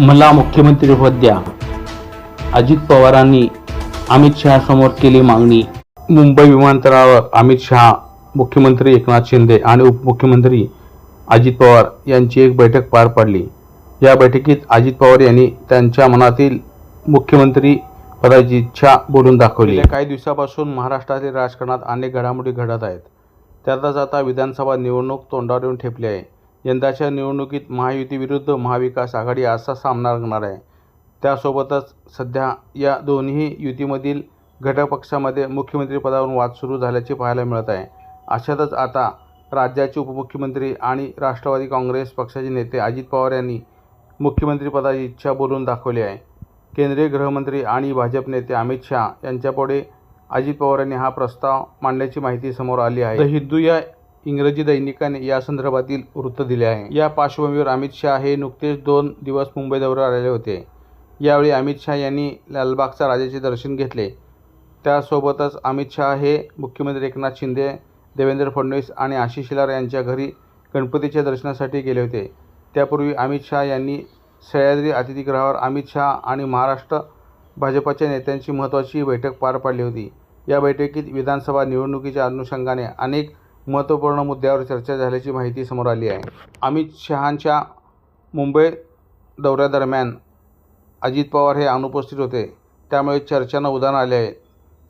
मला मुख्यमंत्रीपद द्या. अजित पवारांनी अमित शहासमोर केली मागणी. मुंबई विमानतळावर अमित शहा मुख्यमंत्री एकनाथ शिंदे आणि उपमुख्यमंत्री अजित पवार यांची एक बैठक पार पडली. या बैठकीत अजित पवार यांनी त्यांच्या मनातील मुख्यमंत्री पदाची इच्छा बोलून दाखवली. गेल्या काही दिवसापासून महाराष्ट्रातील राजकारणात अनेक घडामोडी घडत आहेत. त्यातच आता विधानसभा निवडणूक तोंडावर येऊन ठेपली आहे. यंदाच्या निवडणुकीत महायुती विरुद्ध महाविकास आघाडी असा सामना रंगणार आहे. त्यासोबतच सध्या या दोन्ही युतीमधील घटक पक्षामध्ये मुख्यमंत्रीपदावरून वाद सुरू झाल्याचे पाहायला मिळत आहे. अशातच आता राज्याचे उपमुख्यमंत्री आणि राष्ट्रवादी काँग्रेस पक्षाचे नेते अजित पवार यांनी मुख्यमंत्रीपदाची इच्छा बोलून दाखवली आहे. केंद्रीय गृहमंत्री आणि भाजप नेते अमित शहा यांच्यापुढे अजित पवार यांनी हा प्रस्ताव मांडल्याची माहिती समोर आली आहे. द हिंदू या इंग्रजी दैनिकाने या संदर्भातील वृत्त दिले आहे. या पार्श्वभूमीवर अमित शहा हे नुकतेच दोन दिवस मुंबई दौऱ्यावर आलेले होते. यावेळी अमित शहा यांनी लालबागचा राजाचे दर्शन घेतले. त्यासोबतच अमित शहा हे मुख्यमंत्री एकनाथ शिंदे देवेंद्र फडणवीस आणि आशिष शेलार यांच्या घरी गणपतीच्या दर्शनासाठी गेले होते. त्यापूर्वी अमित शहा यांनी सह्याद्री अतिथीगृहावर अमित शहा आणि महाराष्ट्र भाजपच्या नेत्यांची महत्त्वाची बैठक पार पाडली होती. या बैठकीत विधानसभा निवडणुकीच्या अनुषंगाने अनेक महत्त्वपूर्ण मुद्द्यावर चर्चा झाल्याची माहिती समोर आली आहे. अमित शहांच्या मुंबई दौऱ्यादरम्यान अजित पवार हे अनुपस्थित होते. त्यामुळे चर्चांना उदाहरण आले आहे.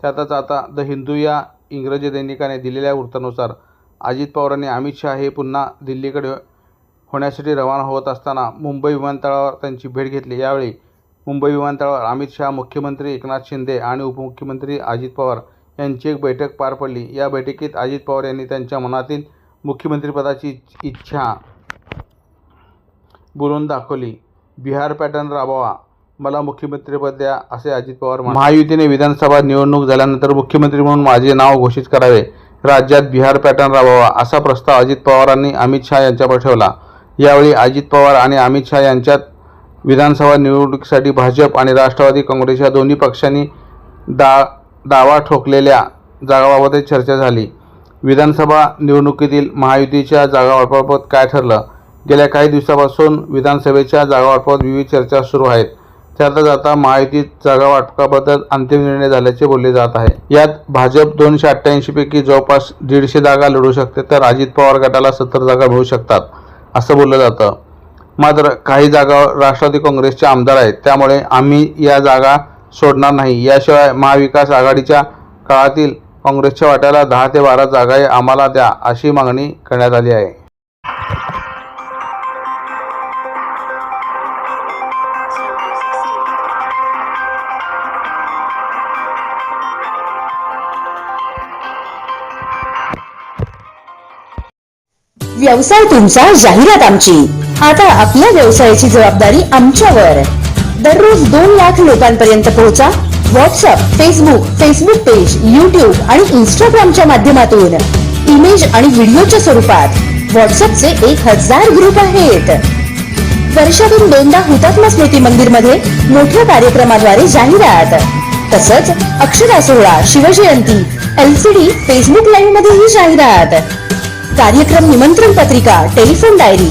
त्यातच आता द हिंदू या इंग्रजी दैनिकाने दिलेल्या वृत्तानुसार अजित पवारांनी अमित शहा हे पुन्हा दिल्लीकडे होण्यासाठी रवाना होत असताना मुंबई विमानतळावर त्यांची भेट घेतली. यावेळी मुंबई विमानतळावर अमित शहा मुख्यमंत्री एकनाथ शिंदे आणि उपमुख्यमंत्री अजित पवार यांची एक बैठक पार पडली. या बैठकीत अजित पवार यांनी त्यांच्या मनातील मुख्यमंत्रीपदाची इच्छा बोलून दाखवली. बिहार पॅटर्न राबवा. मला मुख्यमंत्रीपद द्या असे अजित पवार म्हणाले. महायुतीने विधानसभा निवडणूक झाल्यानंतर मुख्यमंत्री म्हणून माझे नाव घोषित करावे. राज्यात बिहार पॅटर्न राबवा असा प्रस्ताव अजित पवारांनी अमित शहा यांच्यावर ठेवला. यावेळी अजित पवार आणि अमित शहा यांच्यात विधानसभा निवडणुकीसाठी भाजप आणि राष्ट्रवादी काँग्रेस या दोन्ही पक्षांनी दा दावा ठोकलेल्या जागाबाबतही चर्चा झाली. विधानसभा निवडणुकीतील महायुतीच्या जागावाटपाबाबत काय ठरलं? गेल्या काही दिवसापासून विधानसभेच्या जागावाटपाबाबत विविध चर्चा सुरू आहेत. त्यातच आता महायुतीत जागावाटपाबद्दल अंतिम निर्णय झाल्याचे बोलले जात आहे. यात भाजप दोनशे अठ्ठ्याऐंशीपैकी जवळपास दीडशे जागा लढू शकते तर अजित पवार गटाला सत्तर जागा मिळू शकतात असं बोललं जातं. मात्र काही जागा राष्ट्रवादी काँग्रेसचे आमदार आहेत त्यामुळे आम्ही या जागा सोडणार नाही. याशिवाय महाविकास आघाडीच्या काळातील काँग्रेसच्या वाट्याला दहा ते बारा जागाही आम्हाला द्या अशी मागणी करण्यात आली आहे. व्यवसाय तुमचा जाहिरात आमची. आता आपल्या व्यवसायाची जबाबदारी आमच्यावर. दररोज दोन लाख लोकांपर्यंत पोहोचा. WhatsApp Facebook Facebook page YouTube आणि इंस्टाग्रामच्या माध्यमातून. इमेज आणि व्हिडिओच्या स्वरूपात व्हॉट्सअपचे एक हजार ग्रुप आहेत. वर्षातून दोनदा हुतात्मा स्मृती मंदिरमध्ये मोठ्या कार्यक्रमाद्वारे जाहिरात. तसंच अक्षरा सोहळा शिवजयंती एलसीडी फेसबुक लाईव्ह मध्येही जाहिरात. कार्यक्रम निमंत्रण पत्रिका टेलिफोन डायरी